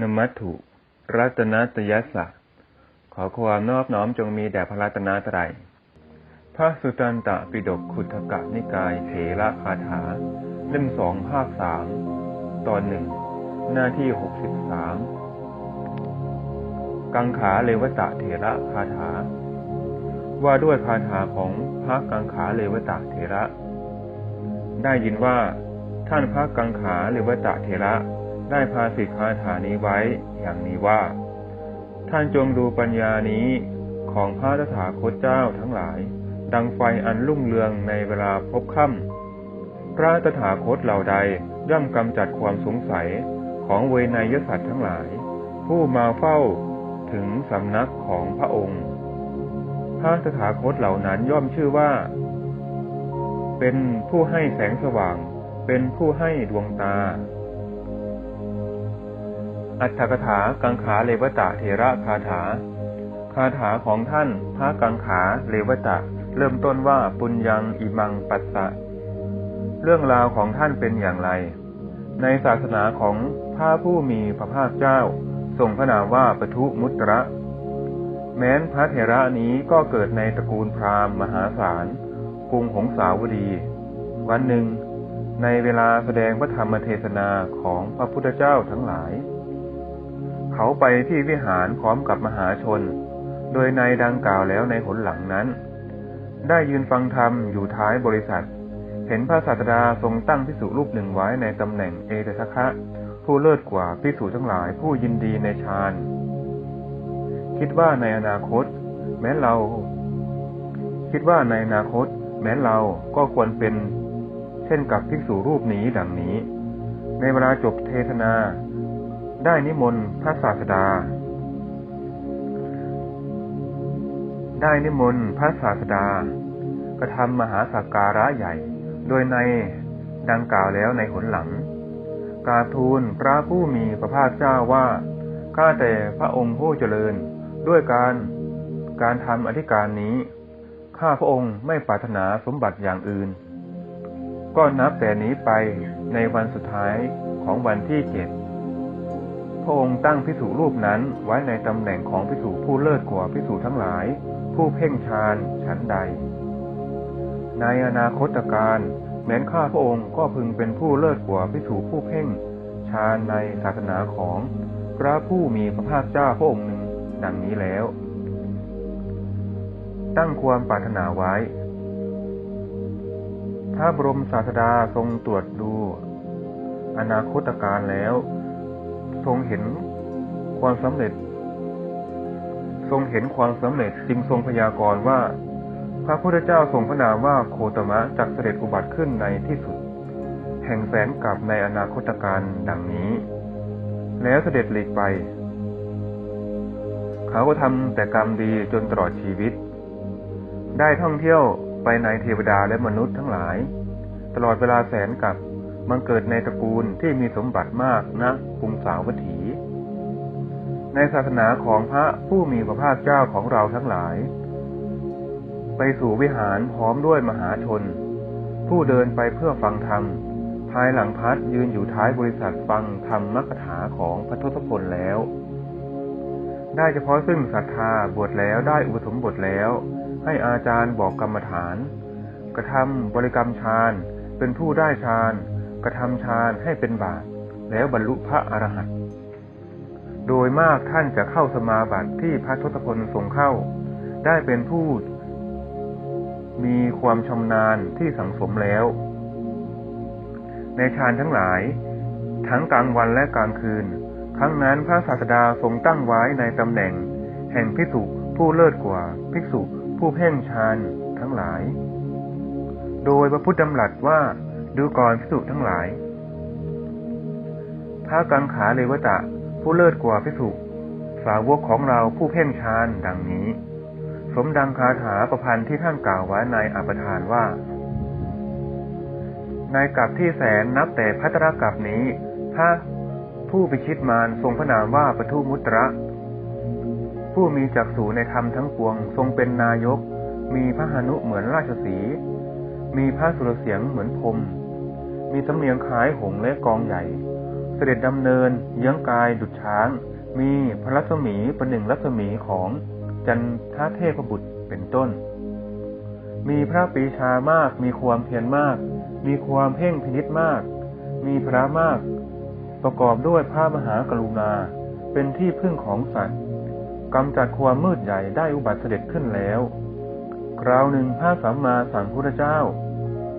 นมัตถุ รัตนตยสะขอความนอบน้อมจงมีแด่พระรัตนตรัย พระสุตตันตปิฎกขุทกะนิกายเถระคาถา เล่มสองภาคสามตอนหนึ่งหน้าที่หกสิบสามกังขาเลวตะเถระคาถา ว่าด้วยคาถาของพระกังขาเลวตะเถระ ได้ยินว่าท่านพระกังขาเลวตะเถระ ได้พาสิกขาถานี้ไว้อย่างนี้ว่า ท่านจงดูปัญญานี้ของพระตถาคตเจ้าทั้งหลาย ดังไฟอันรุ่งเรืองในเวลาพบค่ำพระตถาคตเหล่าใดย่อมกำจัดความสงสัยของเวนยสัตว์ทั้งหลาย ผู้มาเฝ้าถึงสำนักของพระองค์ พระตถาคตเหล่านั้นย่อมชื่อว่า เป็นผู้ให้แสงสว่าง เป็นผู้ให้ดวงตา อัตถกถากังขาเลวตะเถระคาถา คาถาของท่านพระกังขาเลวตะ เริ่มต้นว่าปุญญังอิมังปัสสะ เรื่องราวของท่านเป็นอย่างไร ในศาสนาของพระผู้มีพระภาคเจ้า ทรงพระนามว่าปทุมุตระ แม้นพระเถระนี้ก็เกิดในตระกูลพราหมณ์มหาศาลกรุงหงสาวดี วันหนึ่งในเวลาแสดงพระธรรมเทศนาของพระพุทธเจ้าทั้งหลาย เขาไปที่วิหารพร้อมกับมหาชน โดยในดังกล่าวแล้วในหนหลังนั้น ได้ยืนฟังธรรมอยู่ท้ายบริษัท เห็นพระศาสดาทรงตั้งพิสุรูปหนึ่งไว้ในตำแหน่งเอตทัคคะผู้เลิศกว่าพิสุทั้งหลายผู้ยินดีในฌาน คิดว่าในอนาคต แม้เรา คิดว่าในอนาคต แม้เราก็ควรเป็น เช่นกับภิกษุรูปนี้ดังนี้ ในเวลาจบเทศนา ได้นิมนต์พระศาสดา ได้นิมนต์พระศาสดากระทำมหาสักการะใหญ่ โดยในดังกล่าวแล้วในหนหลัง กาทูลพระผู้มีพระภาคเจ้าว่าข้าแต่พระองค์ผู้เจริญด้วยการการทำอธิการนี้ ข้าพระองค์ไม่ปรารถนาสมบัติอย่างอื่น ก็นับแต่นี้ไปในวันสุดท้ายของวันที่เจ็ด พระองค์ตั้งพิสูรูปนั้นไว้ในตำแหน่งของพิสูผู้เลิศกว่าพิสูทั้งหลาย ผู้เพ่งฌานฉันใด ในอนาคตการแม้นข้าพระองค์ก็พึงเป็นผู้เลิศกว่าพิสูผู้เพ่งฌานในศาสนาของพระผู้มีพระภาคเจ้าพระองค์หนึ่งดังนี้แล้ว ตั้งความปรารถนาไว้พระบรมศาสดาทรงตรวจดู อนาคตการแล้ว ทรงเห็นความสำเร็จ ทรงเห็นความสำเร็จจึงทรงพยากรณ์ว่า พระพุทธเจ้าทรงพระนามว่าโคตมะจักเสด็จอุบัติขึ้นในที่สุด แห่งแสนกับในอนาคตการดังนี้ แล้วเสด็จหลีกไป เขาก็ทำแต่กรรมดีจนตลอดชีวิต ได้ท่องเที่ยวไปในเทวดาและมนุษย์ทั้งหลาย ตลอดเวลาแสนกับ มันเกิดในตระกูลที่มีสมบัติมากนะกรุงสาวัตถี ในศาสนาของพระผู้มีพระภาคเจ้าของเราทั้งหลาย ไปสู่วิหารพร้อมด้วยมหาชน ผู้เดินไปเพื่อฟังธรรม ภายหลังพัดยืนอยู่ท้ายบริษัทฟังธรรมมกถาของพระทศพลแล้ว ได้เฉพาะซึ่งศรัทธาบวชแล้วได้อุปสมบทแล้ว ให้อาจารย์บอกกรรมฐาน กระทำบริกรรมฌานเป็นผู้ได้ฌาน ระทำฌานให้เป็นบาตแล้วบรรลุพระอรหันต์โดยมากท่านจะเข้าสมาบัติที่พระทศพลทรงเข้า ได้เป็นผู้มีความชำนาญที่สังสมแล้ว ในฌานทั้งหลาย ทั้งกลางวันและกลางคืน ครั้งนั้นพระศาสดาทรงตั้งไว้ในตำแหน่ง แห่งภิกษุผู้เลิศกว่าภิกษุผู้เพ่งฌานทั้งหลาย โดยพระพุทธดำรัสว่า ดูก่อนภิกษุทั้งหลาย พระกังขาเลวตะผู้เลิศกว่าภิกษุสาวกของเราผู้เพ่งฌานดังนี้ สมดังคาถาประพันธ์ที่ท่านกล่าวไว้ในอัปทานว่า ในกับที่แสนนับแต่พัตรกับนี้ พระผู้พิชิตมารทรงพระนามว่าปทุมุตระ ผู้มีจักสูในธรรมทั้งปวงทรงเป็นนายก มีพระหนุเหมือนราชสี มีพระสุรเสียงเหมือนพรม มีสำเนียงคล้ายหงและกองใหญ่ เสด็จดำเนินเยื้องกายดุจช้าง มีพระรัศมีประหนึ่งรัศมีของจันทเทพบุตรเป็นต้น มีพระปีชามาก มีความเพียรมาก มีความเพ่งพินิษมาก มีพระมาก ประกอบด้วยพระมหากรุณา เป็นที่พึ่งของสัตว์กำจัดความมืดใหญ่ได้อุบัติเสด็จขึ้นแล้ว คราวหนึ่งพระสัมมาสัมพุทธเจ้า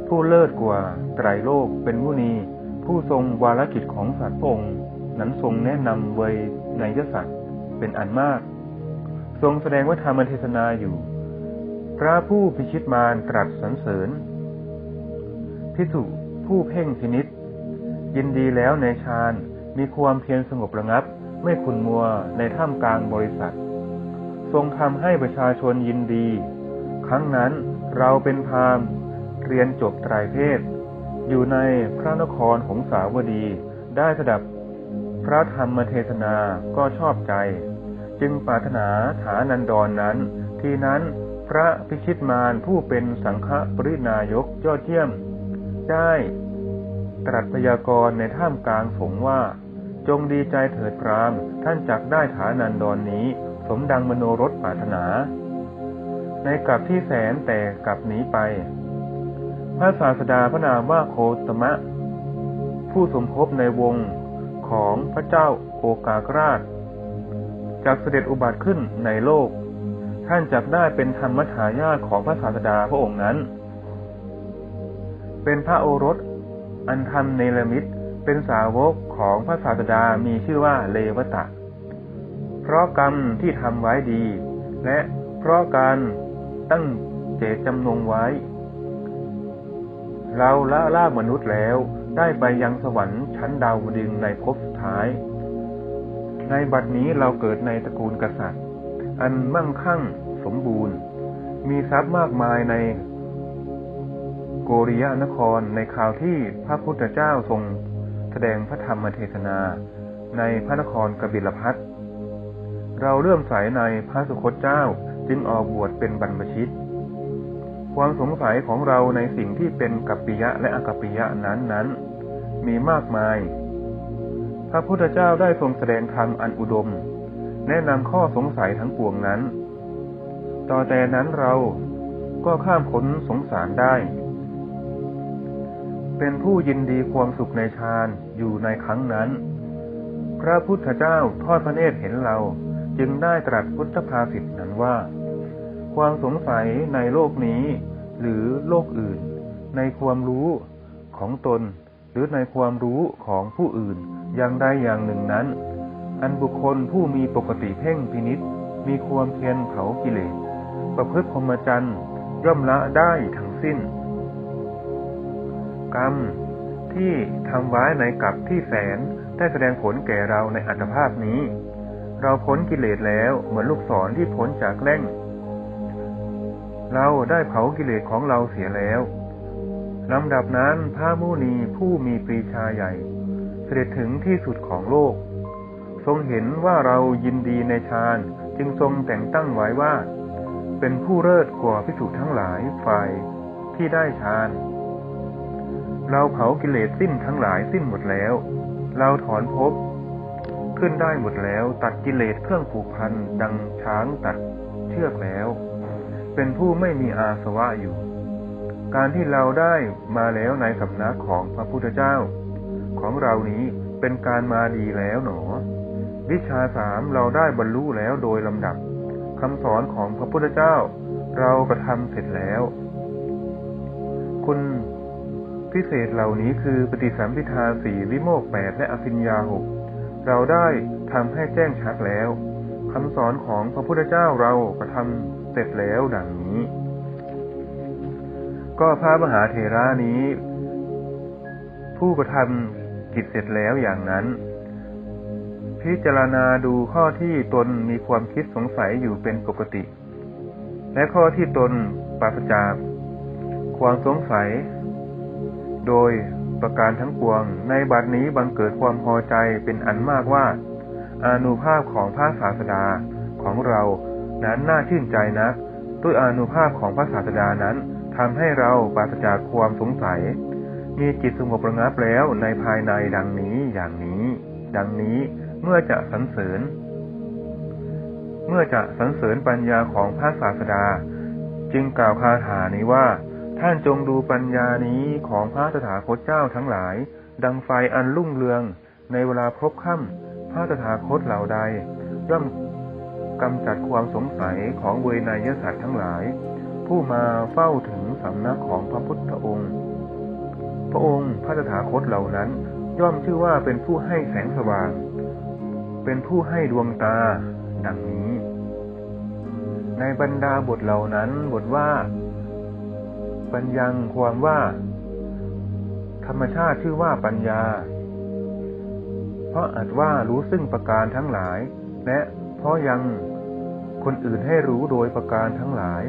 ผู้เลิศกว่าไตรโลกเป็นมุนี ผู้ทรงวาลกิจของสัตว์องค์ นั้นทรงแนะนำเวยในยสัตว์เป็นอันมาก ทรงแสดงว่าธรรมเทศนาอยู่ พระผู้พิชิตมารตรัสสรรเสริญพิสุผู้เพ่งพินิษยินดีแล้วในฌานมีความเพียรสงบระงับ ไม่ขุนมัวในท่ามกลางบริษัท ทรงทำให้ประชาชนยินดี ครั้งนั้นเราเป็นพราหมณ์ เรียนจบไตรเพศ อยู่ในพระนครของสาวดี ได้สดับพระธรรมเทศนาก็ชอบใจ จึงปรารถนาฐานันดรนนั้น ทีนั้นพระพิชิตมารผู้เป็นสังฆปรินายกยอดเยี่ยม ได้ตรัสพยากรณ์ในท่ามกลางสงว่า จงดีใจเถิดพรามท่านจักได้ฐานันดรนนี้ สมดังมโนรสปรารถนา ในกลับที่แสนแต่กลับหนีไป พระศาสดาพระนามว่าโคตมะ ผู้สมภพในวงของพระเจ้าโอกากราชจากเสด็จอุบัติขึ้นในโลก ท่านจักได้เป็นธรรมทายาทของพระศาสดาพระองค์นั้น เป็นพระโอรสอันทำเนรมิตเป็นสาวกของพระศาสดามีชื่อว่าเลวตะ เพราะกรรมที่ทำไว้ดี และเพราะการตั้งเจตจำนงไว้ เราละล่ามนุษย์แล้ว ได้ไปยังสวรรค์ชั้นดาวดึงในภพสุดท้าย ในบัดนี้เราเกิดในตระกูลกษัตริย์ อันมั่งคั่งสมบูรณ์ มีทรัพย์มากมายในโกริยนครในคราวที่พระพุทธเจ้าทรงแสดงพระธรรมเทศนา ในพระนครกบิลพัทเราเลื่อมใสในพระสุคตเจ้าจึงออกบวชเป็นบรรพชิต ความสงสัยของเราในสิ่งที่เป็นกัปปิยะและอกัปปิยะนั้นนั้นมีมากมาย พระพุทธเจ้าได้ทรงแสดงธรรมอันอุดม แนะนำข้อสงสัยทั้งปวงนั้น ต่อแต่นั้นเราก็ข้ามพ้นสงสารได้ เป็นผู้ยินดีความสุขในฌานอยู่ในครั้งนั้น พระพุทธเจ้าทอดพระเนตรเห็นเราจึงได้ตรัสพุทธภาษิตนั้นว่า ความสงสัยในโลกนี้ หรือโลกอื่น ในความรู้ของตน หรือในความรู้ของผู้อื่นอย่างใดอย่างหนึ่งนั้น อันบุคคลผู้มีปกติเพ่งพินิษมีความเพียรเผากิเลส ประพฤติพรหมจรรย์ย่อมละได้ทั้งสิ้น กรรมที่ทำไว้ในกับที่แสนได้แสดงผลแก่เราในอัตภาพนี้ เราพ้นกิเลสแล้วเหมือนลูกศรที่พ้นจากแล่ง เราได้เผากิเลสของเราเสียแล้วลำดับนั้นพระมุนีผู้มีปรีชาใหญ่ เสด็จถึงที่สุดของโลก ทรงเห็นว่าเรายินดีในฌานจึงทรงแต่งตั้งไว้ว่า เป็นผู้เลิศกว่าพิสุทั้งหลายฝ่ายที่ได้ฌานเราเผากิเลสสิ้นทั้งหลายสิ้นหมดแล้ว เราถอนภพขึ้นได้หมดแล้ว ตัดกิเลสเครื่องผูกพันดังช้างตัดเชือกแล้ว เป็นผู้ไม่มีอาสวะอยู่ การที่เราได้มาแล้วในสำนักของพระพุทธเจ้า ของเรานี้เป็นการมาดีแล้วหนอ วิชาสามเราได้บรรลุแล้วโดยลำดับคำสอนของพระพุทธเจ้า เรากระทำเสร็จแล้ว คุณพิเศษเหล่านี้คือปฏิสัมพิทาสี่วิโมกแปดและอภิญญาหกเราได้ทำให้แจ้งชัดแล้วคำสอนของพระพุทธเจ้าเรากระทำ ร็จแล้วดังนี้ ก็พระมหาเถระนี้ ผู้กระทำกิจเสร็จแล้วอย่างนั้น พิจารณาดูข้อที่ตนมีความคิดสงสัยอยู่เป็นปกติ และข้อที่ตนปราศจากความสงสัย โดยประการทั้งปวง ในบัดนี้บังเกิดความพอใจเป็นอันมากว่า อานุภาพของพระศาสดาของเรา นั้นน่าชื่นใจนะด้วยอนุภาพของพระศาสดานั้นทำให้เราปราศจากความสงสัย มีจิตสงบระงับแล้วในภายในดังนี้อย่างนี้ ดังนี้เมื่อจะสรรเสริญ เมื่อจะสรรเสริญปัญญาของพระศาสดา จึงกล่าวคาถานี้ว่า ท่านจงดูปัญญานี้ของพระตถาคตเจ้าทั้งหลาย ดังไฟอันรุ่งเรือง ในเวลาพบค่ำพระตถาคตเหล่าใดย่อม กำจัดความสงสัยของเวนยนาสตว์ทั้งหลาย ผู้มาเฝ้าถึงสำนักของพระพุทธองค์ พระองค์พระตถาคตเหล่านั้น ย่อมชื่อว่าเป็นผู้ให้แสงสว่าง เป็นผู้ให้ดวงตา ดังนี้ ในบรรดาบทเหล่านั้นบทว่า ปัญญังความว่า ธรรมชาติชื่อว่าปัญญา เพราะอาจว่ารู้ซึ่งประการทั้งหลายและ เพราะยังคนอื่นให้รู้โดยประการทั้งหลาย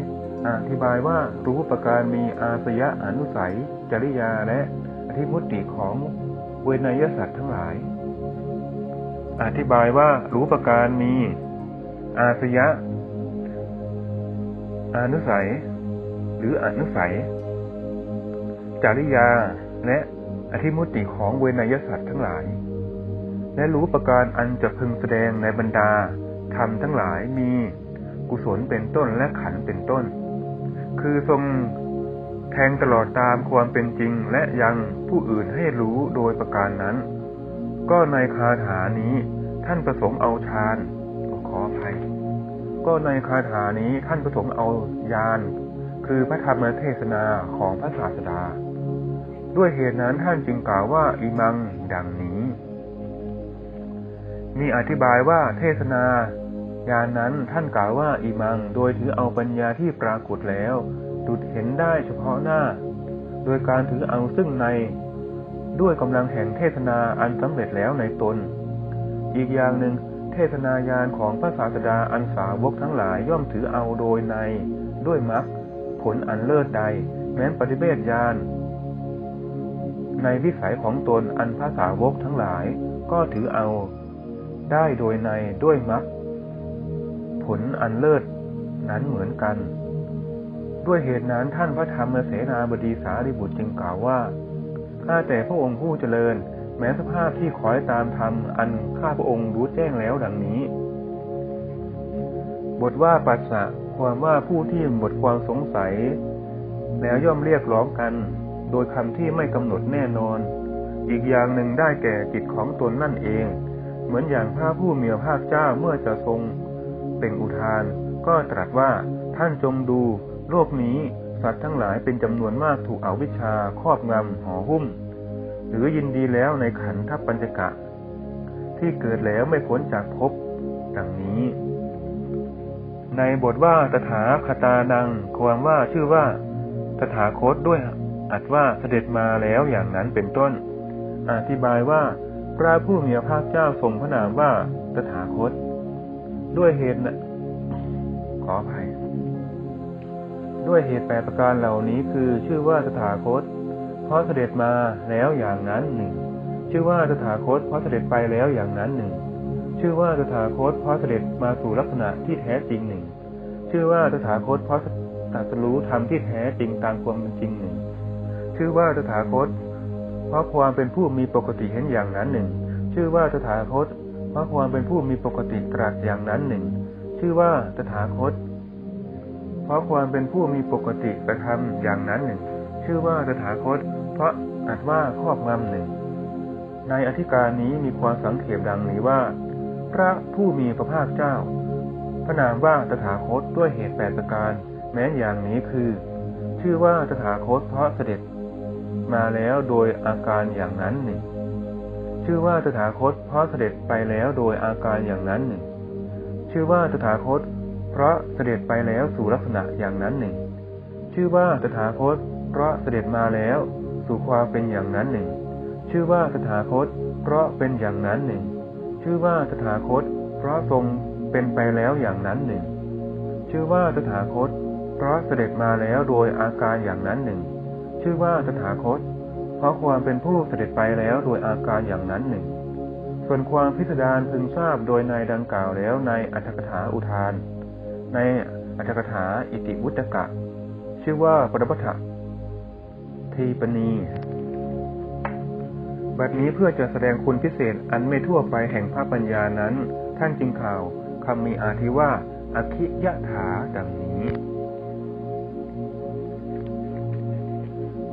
อธิบายว่ารู้ประการมีอาสยะอนุสัย จริยาและอธิมุติของเวนยสัตว์ทั้งหลาย อธิบายว่ารู้ประการมีอาสยะอนุสัย หรืออนุสัย จริยาและอธิมุตติของเวนยสัตว์ทั้งหลาย และรู้ประการอันจะพึงแสดงในบรรดา ธรรมทั้งหลายมีกุศลเป็นต้นและขันเป็นต้น คือทรงแทงตลอดตามความเป็นจริงและยังผู้อื่นให้รู้โดยประการนั้น ก็ในคาถานี้ท่านประสงค์เอาฌานขออภัย ก็ในคาถานี้ท่านประสงค์เอาญาณคือพระธรรมเทศนาของพระศาสดา ด้วยเหตุนั้นท่านจึงกล่าวว่าอิมังดังนี้ มีอธิบายว่าเทศนาญาณนนั้นท่านกล่าวว่าอิมัง โดยถือเอาปัญญาที่ปรากฏแล้ว ดุดเห็นได้เฉพาะหน้า โดยการถือเอาซึ่งใน ด้วยกำลังแห่งเทศนาอันสำเร็จแล้วในตน อีกอย่างหนึ่งเทศนายานของพระศาสดาอันสาวกทั้งหลายย่อมถือเอาโดยใน ด้วยมรรคผลอันเลิศใด แม้นปฏิเวทญาณในวิสัยของตนอันพระสาวกทั้งหลายก็ถือเอา ได้โดยในด้วยมรรคผลอันเลิศนั้นเหมือนกัน ด้วยเหตุนั้นท่านพระธรรมเสนาบดีสารีบุตรจึงกล่าวว่าข้าแต่พระองค์ผู้เจริญ แม้สภาพที่คอยตามธรรมอันข้าพระองค์รู้แจ้งแล้วดังนี้ บทว่าปัสสะความว่าผู้ที่หมดความสงสัย แล้วย่อมเรียกร้องกัน โดยคำที่ไม่กำหนดแน่นอน อีกอย่างหนึ่งได้แก่จิตของตนนั่นเอง เหมือนอย่างพระผู้มีพระภาคเจ้าเมื่อจะทรงเป่งอุทาน ก็ตรัสว่าท่านจงดู โลกนี้สัตว์ทั้งหลายเป็นจำนวนมากถูกอวิชชาครอบงำห่อหุ้ม หรือยินดีแล้วในขันธปัญจกะ ที่เกิดแล้วไม่พ้นจากภพดังนี้ ในบทว่าตถาคตานัง ความว่าชื่อว่า ตถาคตด้วยอัดว่าเสด็จมาแล้วอย่างนั้นเป็นต้น อธิบายว่า พระผู้มีพระภาคเจ้าทรงพระนามว่าตถาคต ด้วยเหตุนะขออภัย ด้วยเหตุแปดประการเหล่านี้คือชื่อว่าตถาคต เพราะเสด็จมาแล้วอย่างนั้นหนึ่ง ชื่อว่าตถาคตเพราะเสด็จไปแล้วอย่างนั้นหนึ่ง ชื่อว่าตถาคตเพราะเสด็จมาสู่ลักษณะที่แท้จริงหนึ่ง ชื่อว่าตถาคตเพราะตรัสรู้ธรรมที่แท้จริงตามความเป็นจริงหนึ่ง ชื่อว่าตถาคต เพราะความเป็นผู้มีปกติเห็นอย่างนั้นหนึ่ง ชื่อว่าตถาคต เพราะความเป็นผู้มีปกติตรัสอย่างนั้นหนึ่ง ชื่อว่าตถาคต เพราะความเป็นผู้มีปกติกระทำอย่างนั้นหนึ่ง ชื่อว่าตถาคต เพราะอัดว่าครอบงำหนึ่ง ในอธิการนี้มีความสังเขปดังนี้ว่า พระผู้มีพระภาคเจ้า พระนามว่าตถาคตด้วยเหตุแปดประการ แม้อย่างนี้คือ ชื่อว่าตถาคตเพราะเสด็จ มาแล้วโดยอาการอย่างนั้นหนึ่งชื่อว่าตถาคตเพราะเสด็จไปแล้วโดยอาการอย่างนั้นหนึ่งชื่อว่าตถาคต เพราะเสด็จไปแล้วสู่ลักษณะอย่างนั้นหนึ่งชื่อว่าตถาคต เพราะเสด็จมาแล้วสู่ความเป็นอย่างนั้นหนึ่ง ชื่อว่าตถาคต เพราะเป็นอย่างนั้นหนึ่ง ชื่อว่าตถาคต เพราะทรงเป็นไปแล้วอย่างนั้นหนึ่ง ชื่อว่าตถาคต เพราะเสด็จมาแล้วโดยอาการอย่างนั้นหนึ่ง ชื่อว่าตถาคต เพราะความเป็นผู้เสด็จไปแล้วโดยอาการอย่างนั้นหนึ่ง ส่วนความพิสดารพึงทราบโดยในดังกล่าวแล้วในอัตถกถาอุทาน ในอัตถกถาอิติวุตกะ ชื่อว่าปรมัตถทีปณีบัดนี้เพื่อจะแสดงคุณพิเศษอันไม่ทั่วไปแห่งพระปัญญานั้น ท่านจึงข่าวคำมีอาทิว่าอคิยะถาดังนี้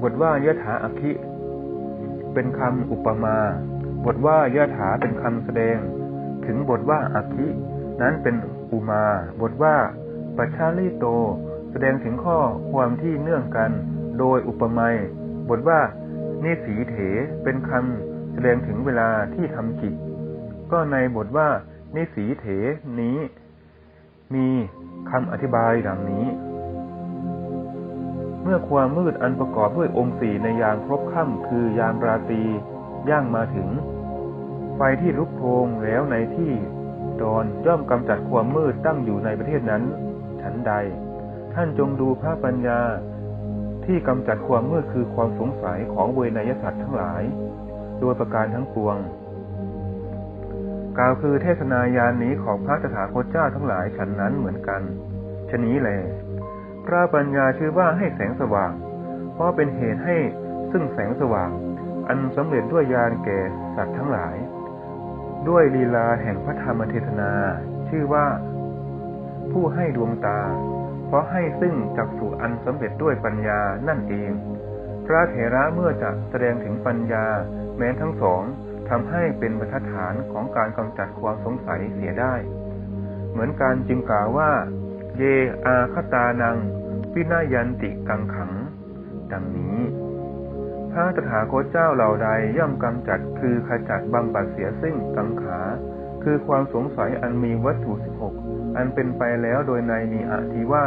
บทว่ายะถาอคิเป็นคำอุปมา บทว่ายะถาเป็นคำแสดง ถึงบทว่าอคินั้นเป็นอุมา บทว่าปัชชาลิโต แสดงถึงข้อความที่เนื่องกัน โดยอุปมาบทว่านิสีเถเป็นคำแสดงถึงเวลาที่ทำกิจ ก็ในบทว่านิสีเถนี้ มีคำอธิบายดังนี้ เมื่อความมืดอันประกอบด้วยองค์สี่ในยามครบค่ำคือยามราตรีย่างมาถึง ไฟที่ลุกโพลงแล้วในที่ดอนย่อมกำจัดความมืดตั้งอยู่ในประเทศนั้น ฉันใด ท่านจงดูพระปัญญา ที่กำจัดความมืดคือความสงสัยของเวนยสัตว์ทั้งหลาย โดยประการทั้งปวง กล่าวคือเทศนายานนี้ของพระตถาคตเจ้าทั้งหลายฉันนั้นเหมือนกันชนี้แล พระปัญญาชื่อว่าให้แสงสว่าง เพราะเป็นเหตุให้ซึ่งแสงสว่าง อันสำเร็จด้วยยานแก่สัตว์ทั้งหลาย ด้วยลีลาแห่งพระธรรมเทศนา ชื่อว่า ผู้ให้ดวงตา เพราะให้ซึ่งจักษุอันสำเร็จด้วยปัญญานั่นเอง พระเถระเมื่อจะแสดงถึงปัญญา แม้ทั้งสองทำให้เป็นบรรทัดฐานของการกำจัดความสงสัยเสียได้ เหมือนการจึงกล่าวว่า เยอาคตานังวินายันติกังขัง ดังนี้ พระตถาคตเจ้าเหล่าใดย่อมกำจัดคือขจัดบำบัดเสียซึ่งกังขา คือความสงสัยอันมีวัตถุสิบหกอันเป็นไปแล้วโดยในมีอธิว่า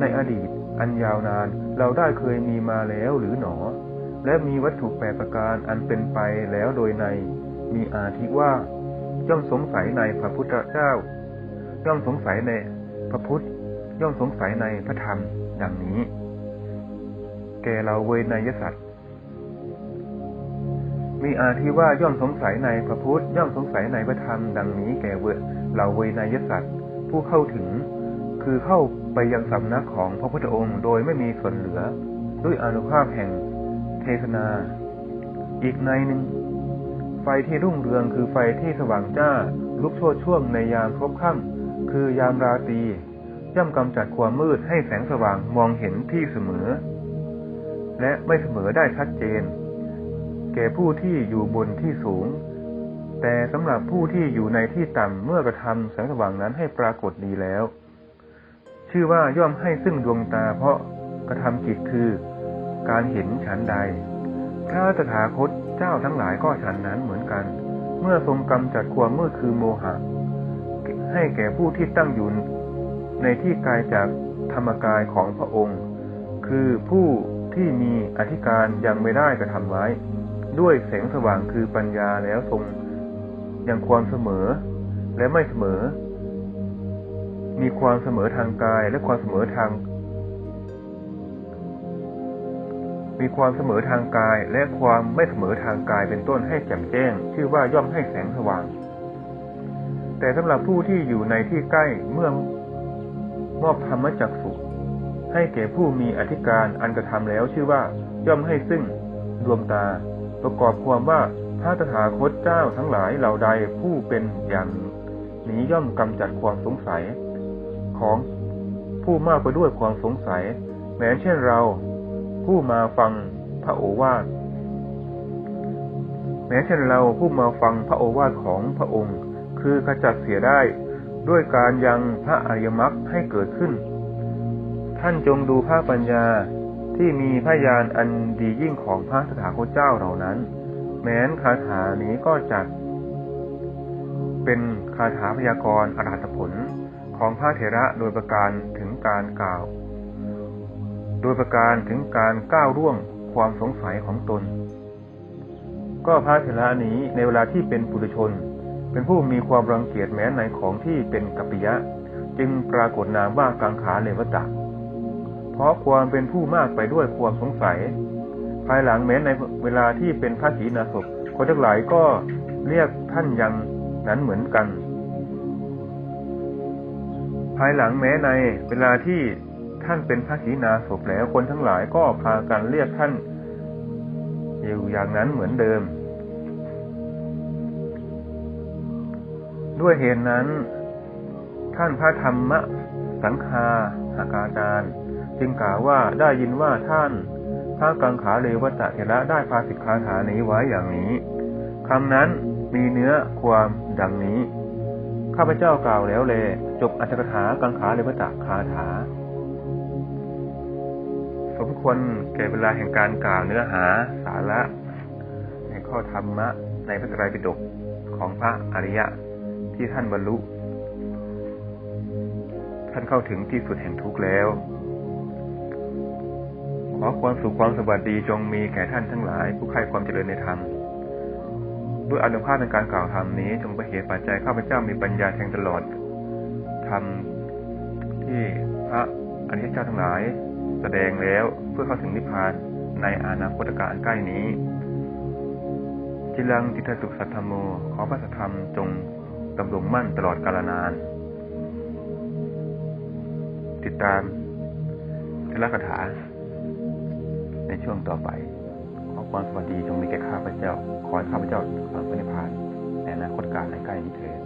ในอดีต อันยาวนานเราได้เคยมีมาแล้วหรือหนอ และมีวัตถุแปดประการอันเป็นไปแล้วโดยใน มีอาทิว่าย่อมสงสัยในพระพุทธเจ้าย่อมสงสัยใน พระพุทธย่อมสงสัยในพระธรรมดังนี้ แกเราเวนยสัตว์มีอาทิว่าย่อมสงสัยในพระพุทธย่อมสงสัยในพระธรรมดังนี้แก่เวเหล่าเวนยสัตว์ผู้เข้าถึง คือเข้าไปยังสำนักของพระพุทธองค์โดยไม่มีส่วนเหลือ ด้วยอนุภาพแห่งเทศนา อีกในหนึ่งไฟที่รุ่งเรืองคือไฟที่สว่างจ้าลุกโชดช่วงในยามครบค่ำคือยามราตรี ย่อมกำจัดความมืดให้แสงสว่างมองเห็นที่เสมอ และไม่เสมอได้ชัดเจน แก่ผู้ที่อยู่บนที่สูง แต่สำหรับผู้ที่อยู่ในที่ต่ำเมื่อกระทำแสงสว่างนั้นให้ปรากฏดีแล้ว ชื่อว่าย่อมให้ซึ่งดวงตาเพราะกระทำกิจคือ การเห็นฉันใด พระตถาคตเจ้าทั้งหลายก็ฉันนั้นเหมือนกัน เมื่อทรงกำจัดความมืดคือโมหะ ให้แก่ผู้ที่ตั้งอยู่ ในที่กายจากธรรมกายของพระองค์ คือผู้ที่มีอธิการยังไม่ได้กระทำไว้ ด้วยแสงสว่างคือปัญญาแล้วทรงยังความเสมอและไม่เสมอ มีความเสมอทางกายและความเสมอทาง มีความเสมอทางกายและความไม่เสมอทางกายเป็นต้นให้แจ่มแจ้ง ชื่อว่าย่อมให้แสงสว่าง แต่สำหรับผู้ที่อยู่ในที่ใกล้เมื่อ มอบธรรมจักสุให้แก่ผู้มีอธิการอันกระทำแล้วชื่อว่าย่อมให้ซึ่งดวงตา ประกอบความว่าพระตถาคตเจ้าทั้งหลายเหล่าใดผู้เป็นอย่างนี้ย่อมกำจัดความสงสัย ของผู้มากไปด้วยความสงสัย แม้เช่นเรา ผู้มาฟังพระโอวาทแม้เช่นเราผู้มาฟังพระโอวาทของพระองค์ คือขจัดเสียได้ ด้วยการยังพระอริยมรรคให้เกิดขึ้น ท่านจงดูพระปัญญาที่มีพยานอันดียิ่งของพระสถาคตเจ้าเหล่านั้น แม้นคาถานี้ก็จัด เป็นคาถาพยากรณ์อรหัตผลของพระเถระโดยประการถึงการกล่าว โดยประการถึงการก้าวร่วงความสงสัยของตน ก็พระเถระนี้ในเวลาที่เป็นปุถุชน เป็นผู้มีความรังเกียจแม้ในของที่เป็นกัปปิยะ จึงปรากฏนามว่ากังขาเลวตะ เพราะความเป็นผู้มากไปด้วยความสงสัย ภายหลังแม้ในเวลาที่เป็นพระศีนาศพคนทั้งหลายก็เรียกท่านยังนั้นเหมือนกัน ภายหลังแม้ในเวลาที่ท่านเป็นพระศีนาศพแล้วคนทั้งหลายก็พากันเรียกท่านอยู่อย่างนั้นเหมือนเดิม ด้วยเหตุนั้น ท่านพระธรรมสังคาหากาจารย์ จึงกล่าวว่าได้ยินว่าท่าน พระกังขาเลวตะเถระได้ภาสิทธาถานี้ไว้อย่างนี้คำนั้นมีเนื้อความดังนี้ ข้าพเจ้ากล่าวแล้วเลยจบอัจฉริถากังขาเลวตะคาถา สมควรแก่เวลาแห่งการกล่าวเนื้อหาสาระ ในข้อธรรมะในพระไตรปิฎกของพระอริยะ ที่ท่านบรรลุ ท่านเข้าถึงที่สุดแห่งทุกข์แล้ว ขอความสุขความสวัสดีจงมีแก่ท่านทั้งหลาย ผู้ใคร่ความเจริญในธรรมด้วยอนุภาพในการกล่าวธรรมนี้ จงประเหตุปัจจัยข้าพเจ้ามีปัญญาแทงตลอดธรรมที่พระอริยเจ้าทั้งหลาย แสดงแล้วเพื่อเข้าถึงนิพพานในอนาคตการใกล้นี้จิลังทิฏฐสุขสัทธโม ขอพระสัทธรรมจง ดำรงมั่นตลอดกาลนาน ติดตามเทละคาถา ในช่วงต่อไป ขอความสวัสดีจงมีแก่ข้าพเจ้า ขอให้ข้าพเจ้าถึงความนิพพานในอนาคตการในใกล้นี้เถิด